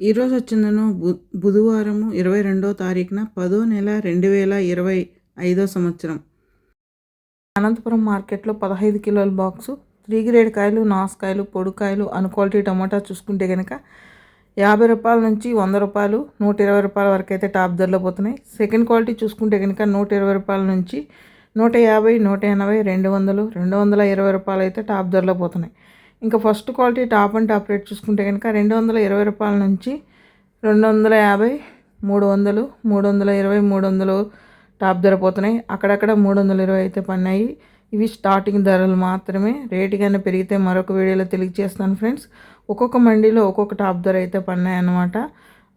ఈరోజు వచ్చిందను బు బుధవారము ఇరవై రెండో తారీఖున పదో నెల రెండు వేల ఇరవై ఐదో సంవత్సరం. అనంతపురం మార్కెట్లో పదహైదు కిలోల బాక్సు త్రీ గ్రేడ్ కాయలు నాసుకాయలు పొడికాయలు అను క్వాలిటీ టమాటా చూసుకుంటే కనుక యాభై రూపాయల నుంచి వంద రూపాయలు నూట ఇరవై రూపాయల వరకు అయితే టాప్ ధరలో పోతున్నాయి. సెకండ్ క్వాలిటీ చూసుకుంటే కనుక నూట ఇరవై రూపాయల నుంచి నూట యాభై నూట ఎనభై రెండు వందలు రెండు వందల ఇరవై రూపాయలు అయితే టాప్ ధరలో పోతున్నాయి. ఇంకా first quality top and top rate చూసుకుంటే కనుక రెండు వందల ఇరవై రూపాయల నుంచి రెండు వందల యాభై మూడు వందలు మూడు వందల ఇరవై మూడు వందలు టాప్ ధర పోతున్నాయి. అక్కడక్కడ మూడు వందల ఇరవై అయితే పన్నాయి. ఇవి స్టార్టింగ్ ధరలు మాత్రమే. రేటు కానీ పెరిగితే మరొక వీడియోలో తెలియజేస్తాను ఫ్రెండ్స్. ఒక్కొక్క మండీలో ఒక్కొక్క టాప్ ధర అయితే పన్నాయి అన్నమాట.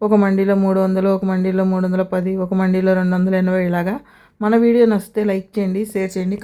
ఒక మండీలో మూడు వందలు ఒక మండీలో మూడు వందల పది ఒక మండీలో రెండు వందల ఎనభై ఇలాగా. మన వీడియో నచ్చితే లైక్ చేయండి షేర్ చేయండి